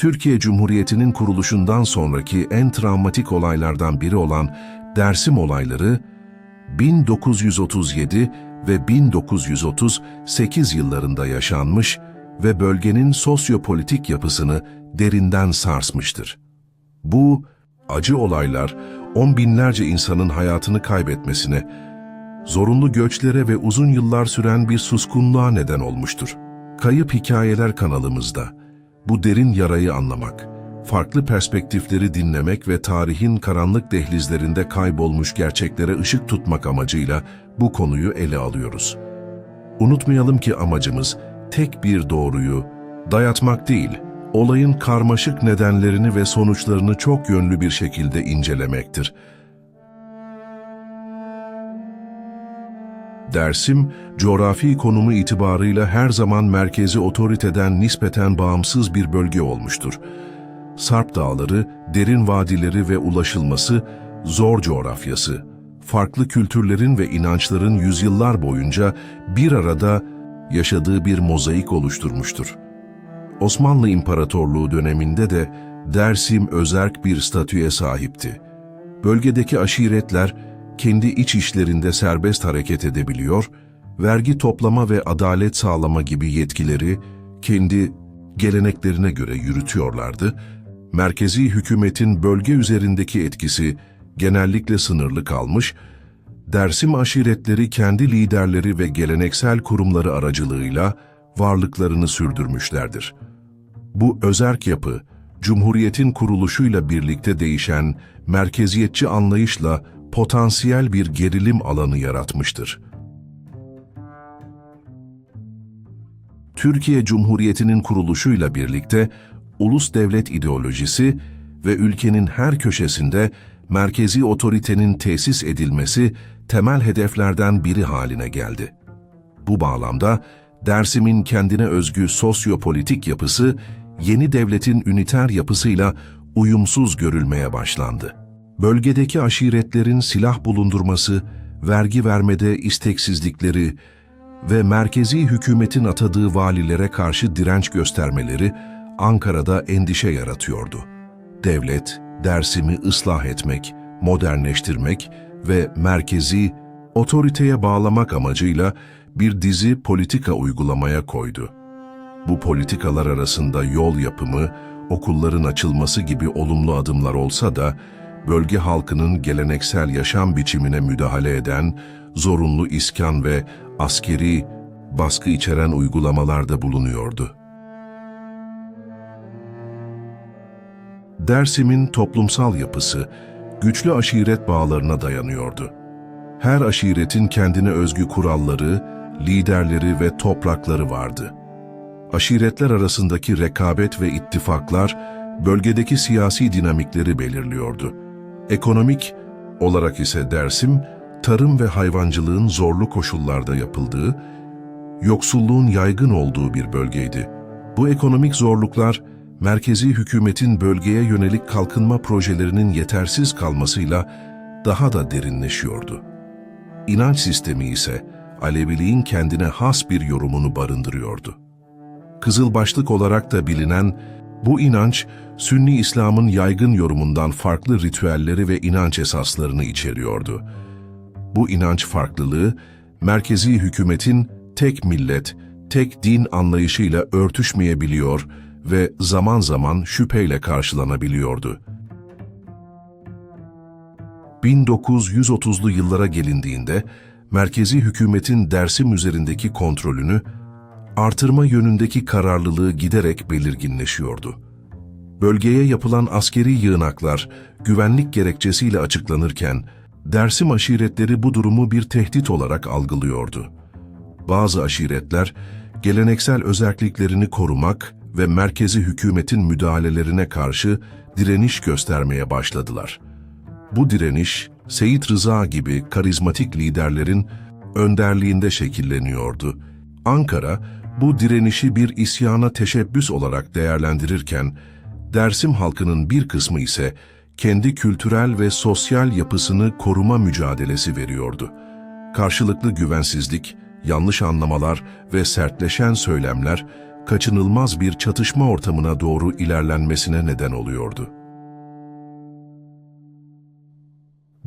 Türkiye Cumhuriyeti'nin kuruluşundan sonraki en travmatik olaylardan biri olan Dersim olayları, 1937 ve 1938 yıllarında yaşanmış ve bölgenin sosyopolitik yapısını derinden sarsmıştır. Bu acı olaylar on binlerce insanın hayatını kaybetmesine, zorunlu göçlere ve uzun yıllar süren bir suskunluğa neden olmuştur. Kayıp Hikayeler kanalımızda bu derin yarayı anlamak, farklı perspektifleri dinlemek ve tarihin karanlık dehlizlerinde kaybolmuş gerçeklere ışık tutmak amacıyla bu konuyu ele alıyoruz. Unutmayalım ki amacımız tek bir doğruyu dayatmak değil, olayın karmaşık nedenlerini ve sonuçlarını çok yönlü bir şekilde incelemektir. Dersim, coğrafi konumu itibarıyla her zaman merkezi otoriteden nispeten bağımsız bir bölge olmuştur. Sarp dağları, derin vadileri ve ulaşılması, zor coğrafyası, farklı kültürlerin ve inançların yüzyıllar boyunca bir arada yaşadığı bir mozaik oluşturmuştur. Osmanlı İmparatorluğu döneminde de Dersim özerk bir statüye sahipti. Bölgedeki aşiretler kendi iç işlerinde serbest hareket edebiliyor, vergi toplama ve adalet sağlama gibi yetkileri kendi geleneklerine göre yürütüyorlardı. Merkezi hükümetin bölge üzerindeki etkisi genellikle sınırlı kalmış, Dersim aşiretleri kendi liderleri ve geleneksel kurumları aracılığıyla varlıklarını sürdürmüşlerdir. Bu özerk yapı, Cumhuriyet'in kuruluşuyla birlikte değişen merkeziyetçi anlayışla potansiyel bir gerilim alanı yaratmıştır. Türkiye Cumhuriyeti'nin kuruluşuyla birlikte ulus devlet ideolojisi ve ülkenin her köşesinde merkezi otoritenin tesis edilmesi temel hedeflerden biri haline geldi. Bu bağlamda Dersim'in kendine özgü sosyopolitik yapısı yeni devletin üniter yapısıyla uyumsuz görülmeye başlandı. Bölgedeki aşiretlerin silah bulundurması, vergi vermede isteksizlikleri ve merkezi hükümetin atadığı valilere karşı direnç göstermeleri Ankara'da endişe yaratıyordu. Devlet, Dersim'i ıslah etmek, modernleştirmek ve merkezi otoriteye bağlamak amacıyla bir dizi politika uygulamaya koydu. Bu politikalar arasında yol yapımı, okulların açılması gibi olumlu adımlar olsa da, bölge halkının geleneksel yaşam biçimine müdahale eden, zorunlu iskan ve askeri baskı içeren uygulamalarda bulunuyordu. Dersim'in toplumsal yapısı, güçlü aşiret bağlarına dayanıyordu. Her aşiretin kendine özgü kuralları, liderleri ve toprakları vardı. Aşiretler arasındaki rekabet ve ittifaklar, bölgedeki siyasi dinamikleri belirliyordu. Ekonomik olarak ise Dersim, tarım ve hayvancılığın zorlu koşullarda yapıldığı, yoksulluğun yaygın olduğu bir bölgeydi. Bu ekonomik zorluklar, merkezi hükümetin bölgeye yönelik kalkınma projelerinin yetersiz kalmasıyla daha da derinleşiyordu. İnanç sistemi ise Aleviliğin kendine has bir yorumunu barındırıyordu. Kızılbaşlık olarak da bilinen bu inanç, Sünni İslam'ın yaygın yorumundan farklı ritüelleri ve inanç esaslarını içeriyordu. Bu inanç farklılığı, merkezi hükümetin tek millet, tek din anlayışıyla örtüşmeyebiliyor ve zaman zaman şüpheyle karşılanabiliyordu. 1930'lu yıllara gelindiğinde, merkezi hükümetin Dersim üzerindeki kontrolünü, artırma yönündeki kararlılığı giderek belirginleşiyordu. Bölgeye yapılan askeri yığınaklar güvenlik gerekçesiyle açıklanırken, Dersim aşiretleri bu durumu bir tehdit olarak algılıyordu. Bazı aşiretler, geleneksel özelliklerini korumak ve merkezi hükümetin müdahalelerine karşı direniş göstermeye başladılar. Bu direniş, Seyit Rıza gibi karizmatik liderlerin önderliğinde şekilleniyordu. Ankara, bu direnişi bir isyana teşebbüs olarak değerlendirirken, Dersim halkının bir kısmı ise kendi kültürel ve sosyal yapısını koruma mücadelesi veriyordu. Karşılıklı güvensizlik, yanlış anlamalar ve sertleşen söylemler kaçınılmaz bir çatışma ortamına doğru ilerlenmesine neden oluyordu.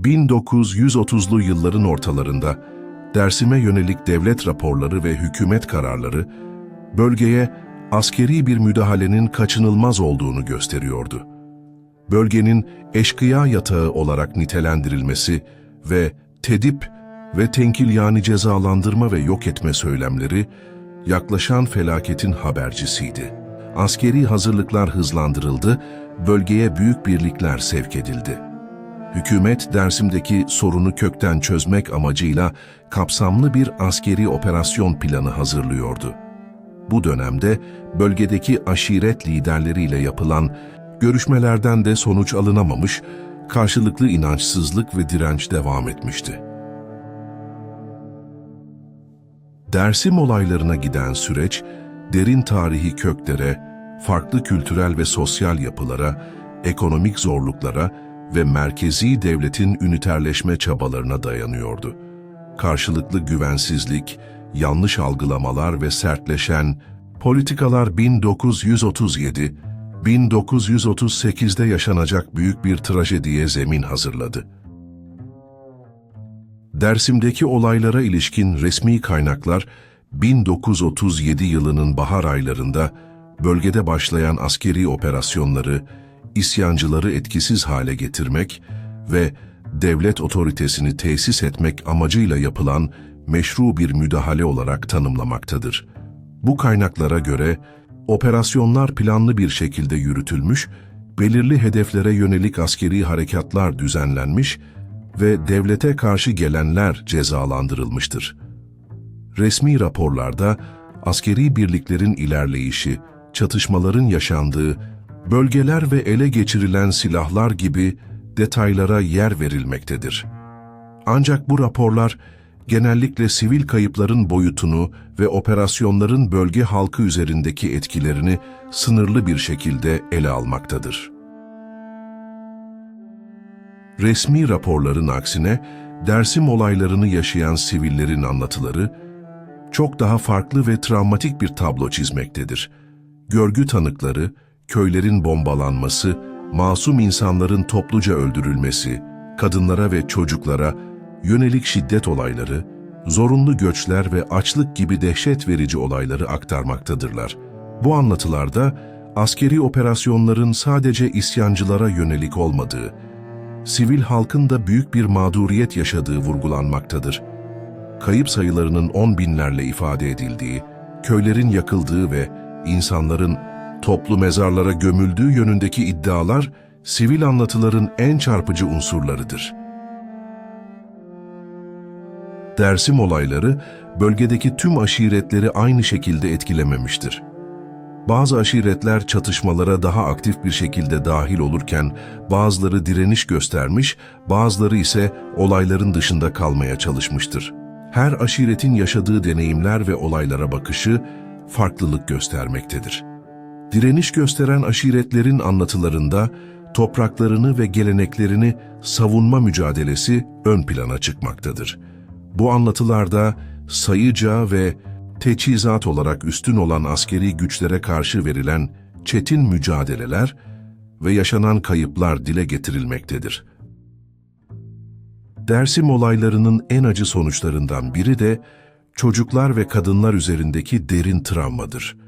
1930'lu yılların ortalarında Dersim'e yönelik devlet raporları ve hükümet kararları bölgeye askeri bir müdahalenin kaçınılmaz olduğunu gösteriyordu. Bölgenin eşkıya yatağı olarak nitelendirilmesi ve tedip ve tenkil yani cezalandırma ve yok etme söylemleri yaklaşan felaketin habercisiydi. Askeri hazırlıklar hızlandırıldı, bölgeye büyük birlikler sevk edildi. Hükümet Dersim'deki sorunu kökten çözmek amacıyla kapsamlı bir askeri operasyon planı hazırlıyordu. Bu dönemde bölgedeki aşiret liderleriyle yapılan görüşmelerden de sonuç alınamamış, karşılıklı inançsızlık ve direnç devam etmişti. Dersim olaylarına giden süreç, derin tarihi köklere, farklı kültürel ve sosyal yapılara, ekonomik zorluklara ve merkezi devletin üniterleşme çabalarına dayanıyordu. Karşılıklı güvensizlik, yanlış algılamalar ve sertleşen politikalar 1937, 1938'de yaşanacak büyük bir trajediye zemin hazırladı. Dersim'deki olaylara ilişkin resmi kaynaklar 1937 yılının bahar aylarında bölgede başlayan askeri operasyonları, isyancıları etkisiz hale getirmek ve devlet otoritesini tesis etmek amacıyla yapılan meşru bir müdahale olarak tanımlamaktadır. Bu kaynaklara göre operasyonlar planlı bir şekilde yürütülmüş, belirli hedeflere yönelik askeri harekatlar düzenlenmiş ve devlete karşı gelenler cezalandırılmıştır. Resmi raporlarda askeri birliklerin ilerleyişi, çatışmaların yaşandığı, bölgeler ve ele geçirilen silahlar gibi detaylara yer verilmektedir. Ancak bu raporlar genellikle sivil kayıpların boyutunu ve operasyonların bölge halkı üzerindeki etkilerini sınırlı bir şekilde ele almaktadır. Resmi raporların aksine Dersim olaylarını yaşayan sivillerin anlatıları çok daha farklı ve travmatik bir tablo çizmektedir. Görgü tanıkları, köylerin bombalanması, masum insanların topluca öldürülmesi, kadınlara ve çocuklara yönelik şiddet olayları, zorunlu göçler ve açlık gibi dehşet verici olayları aktarmaktadırlar. Bu anlatılarda askeri operasyonların sadece isyancılara yönelik olmadığı, sivil halkın da büyük bir mağduriyet yaşadığı vurgulanmaktadır. Kayıp sayılarının on binlerle ifade edildiği, köylerin yakıldığı ve insanların toplu mezarlara gömüldüğü yönündeki iddialar, sivil anlatıların en çarpıcı unsurlarıdır. Dersim olayları, bölgedeki tüm aşiretleri aynı şekilde etkilememiştir. Bazı aşiretler çatışmalara daha aktif bir şekilde dahil olurken, bazıları direniş göstermiş, bazıları ise olayların dışında kalmaya çalışmıştır. Her aşiretin yaşadığı deneyimler ve olaylara bakışı farklılık göstermektedir. Direniş gösteren aşiretlerin anlatılarında topraklarını ve geleneklerini savunma mücadelesi ön plana çıkmaktadır. Bu anlatılarda sayıca ve teçhizat olarak üstün olan askeri güçlere karşı verilen çetin mücadeleler ve yaşanan kayıplar dile getirilmektedir. Dersim olaylarının en acı sonuçlarından biri de çocuklar ve kadınlar üzerindeki derin travmadır.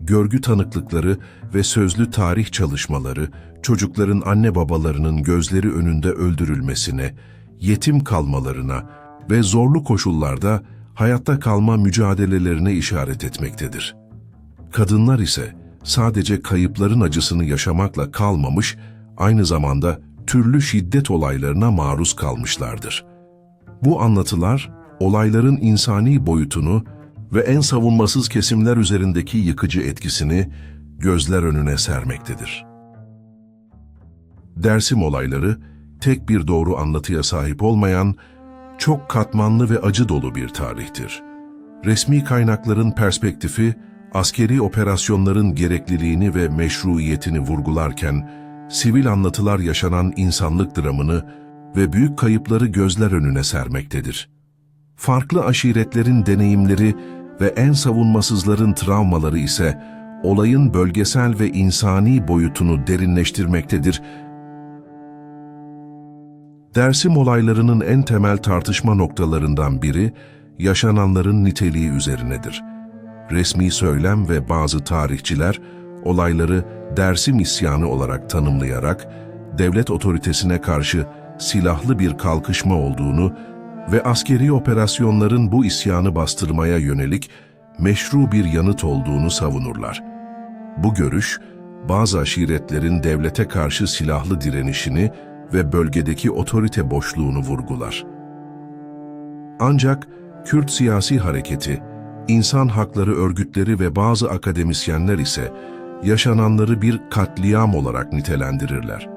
Görgü tanıklıkları ve sözlü tarih çalışmaları, çocukların anne babalarının gözleri önünde öldürülmesine, yetim kalmalarına ve zorlu koşullarda hayatta kalma mücadelelerine işaret etmektedir. Kadınlar ise sadece kayıpların acısını yaşamakla kalmamış, aynı zamanda türlü şiddet olaylarına maruz kalmışlardır. Bu anlatılar, olayların insani boyutunu ve en savunmasız kesimler üzerindeki yıkıcı etkisini gözler önüne sermektedir. Dersim olayları, tek bir doğru anlatıya sahip olmayan, çok katmanlı ve acı dolu bir tarihtir. Resmi kaynakların perspektifi, askeri operasyonların gerekliliğini ve meşruiyetini vurgularken, sivil anlatılar yaşanan insanlık dramını ve büyük kayıpları gözler önüne sermektedir. Farklı aşiretlerin deneyimleri ve en savunmasızların travmaları ise olayın bölgesel ve insani boyutunu derinleştirmektedir. Dersim olaylarının en temel tartışma noktalarından biri, yaşananların niteliği üzerinedir. Resmi söylem ve bazı tarihçiler, olayları Dersim isyanı olarak tanımlayarak, devlet otoritesine karşı silahlı bir kalkışma olduğunu ve askeri operasyonların bu isyanı bastırmaya yönelik meşru bir yanıt olduğunu savunurlar. Bu görüş, bazı aşiretlerin devlete karşı silahlı direnişini ve bölgedeki otorite boşluğunu vurgular. Ancak Kürt siyasi hareketi, insan hakları örgütleri ve bazı akademisyenler ise yaşananları bir katliam olarak nitelendirirler.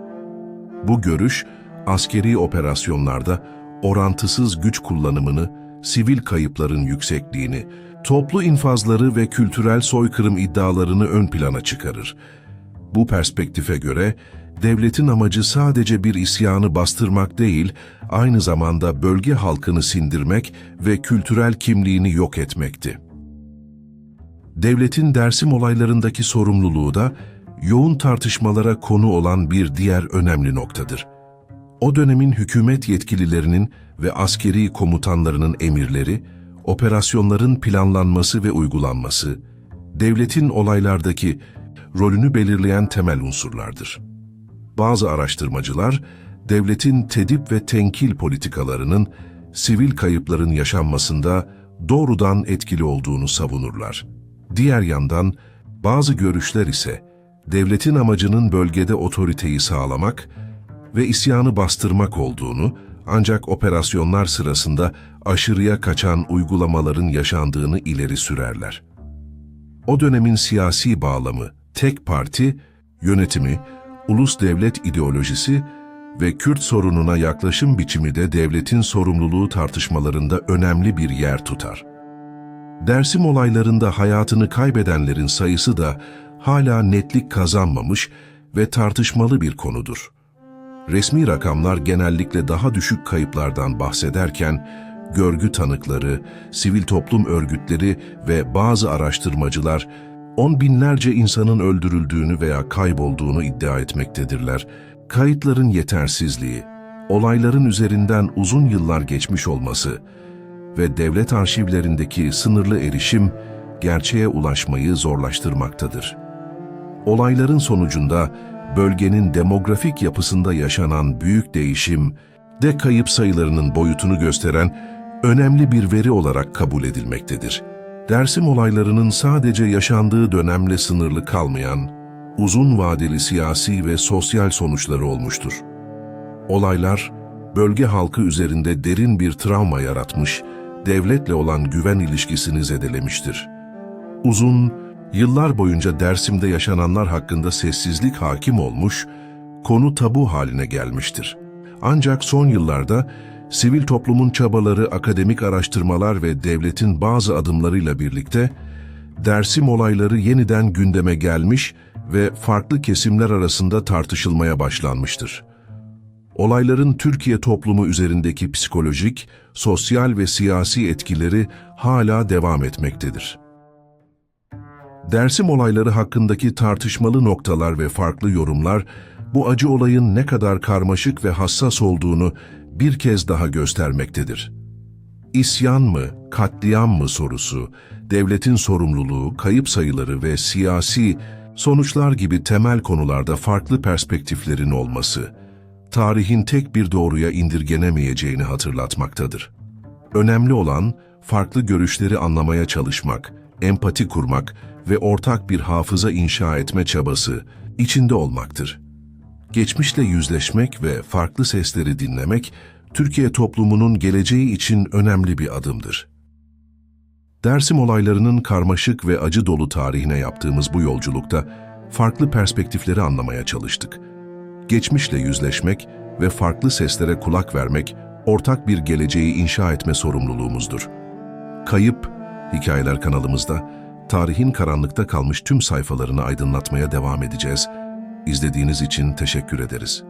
Bu görüş, askeri operasyonlarda orantısız güç kullanımını, sivil kayıpların yüksekliğini, toplu infazları ve kültürel soykırım iddialarını ön plana çıkarır. Bu perspektife göre, devletin amacı sadece bir isyanı bastırmak değil, aynı zamanda bölge halkını sindirmek ve kültürel kimliğini yok etmekti. Devletin Dersim olaylarındaki sorumluluğu da yoğun tartışmalara konu olan bir diğer önemli noktadır. O dönemin hükümet yetkililerinin ve askeri komutanlarının emirleri, operasyonların planlanması ve uygulanması, devletin olaylardaki rolünü belirleyen temel unsurlardır. Bazı araştırmacılar, devletin tedip ve tenkil politikalarının sivil kayıpların yaşanmasında doğrudan etkili olduğunu savunurlar. Diğer yandan, bazı görüşler ise devletin amacının bölgede otoriteyi sağlamak ve isyanı bastırmak olduğunu, ancak operasyonlar sırasında aşırıya kaçan uygulamaların yaşandığını ileri sürerler. O dönemin siyasi bağlamı, tek parti, yönetimi, ulus devlet ideolojisi ve Kürt sorununa yaklaşım biçimi de devletin sorumluluğu tartışmalarında önemli bir yer tutar. Dersim olaylarında hayatını kaybedenlerin sayısı da hala netlik kazanmamış ve tartışmalı bir konudur. Resmi rakamlar genellikle daha düşük kayıplardan bahsederken, görgü tanıkları, sivil toplum örgütleri ve bazı araştırmacılar on binlerce insanın öldürüldüğünü veya kaybolduğunu iddia etmektedirler. Kayıtların yetersizliği, olayların üzerinden uzun yıllar geçmiş olması ve devlet arşivlerindeki sınırlı erişim gerçeğe ulaşmayı zorlaştırmaktadır. Olayların sonucunda bölgenin demografik yapısında yaşanan büyük değişim de kayıp sayılarının boyutunu gösteren önemli bir veri olarak kabul edilmektedir. Dersim olaylarının sadece yaşandığı dönemle sınırlı kalmayan, uzun vadeli siyasi ve sosyal sonuçları olmuştur. Olaylar, bölge halkı üzerinde derin bir travma yaratmış, devletle olan güven ilişkisini zedelemiştir. Uzun, yıllar boyunca Dersim'de yaşananlar hakkında sessizlik hakim olmuş, konu tabu haline gelmiştir. Ancak son yıllarda sivil toplumun çabaları, akademik araştırmalar ve devletin bazı adımlarıyla birlikte Dersim olayları yeniden gündeme gelmiş ve farklı kesimler arasında tartışılmaya başlanmıştır. Olayların Türkiye toplumu üzerindeki psikolojik, sosyal ve siyasi etkileri hala devam etmektedir. Dersim olayları hakkındaki tartışmalı noktalar ve farklı yorumlar, bu acı olayın ne kadar karmaşık ve hassas olduğunu bir kez daha göstermektedir. İsyan mı, katliam mı sorusu, devletin sorumluluğu, kayıp sayıları ve siyasi sonuçlar gibi temel konularda farklı perspektiflerin olması, tarihin tek bir doğruya indirgenemeyeceğini hatırlatmaktadır. Önemli olan, farklı görüşleri anlamaya çalışmak, empati kurmak ve ortak bir hafıza inşa etme çabası içinde olmaktır. Geçmişle yüzleşmek ve farklı sesleri dinlemek, Türkiye toplumunun geleceği için önemli bir adımdır. Dersim olaylarının karmaşık ve acı dolu tarihine yaptığımız bu yolculukta farklı perspektifleri anlamaya çalıştık. Geçmişle yüzleşmek ve farklı seslere kulak vermek, ortak bir geleceği inşa etme sorumluluğumuzdur. Kayıp, Hikayeler kanalımızda, tarihin karanlıkta kalmış tüm sayfalarını aydınlatmaya devam edeceğiz. İzlediğiniz için teşekkür ederiz.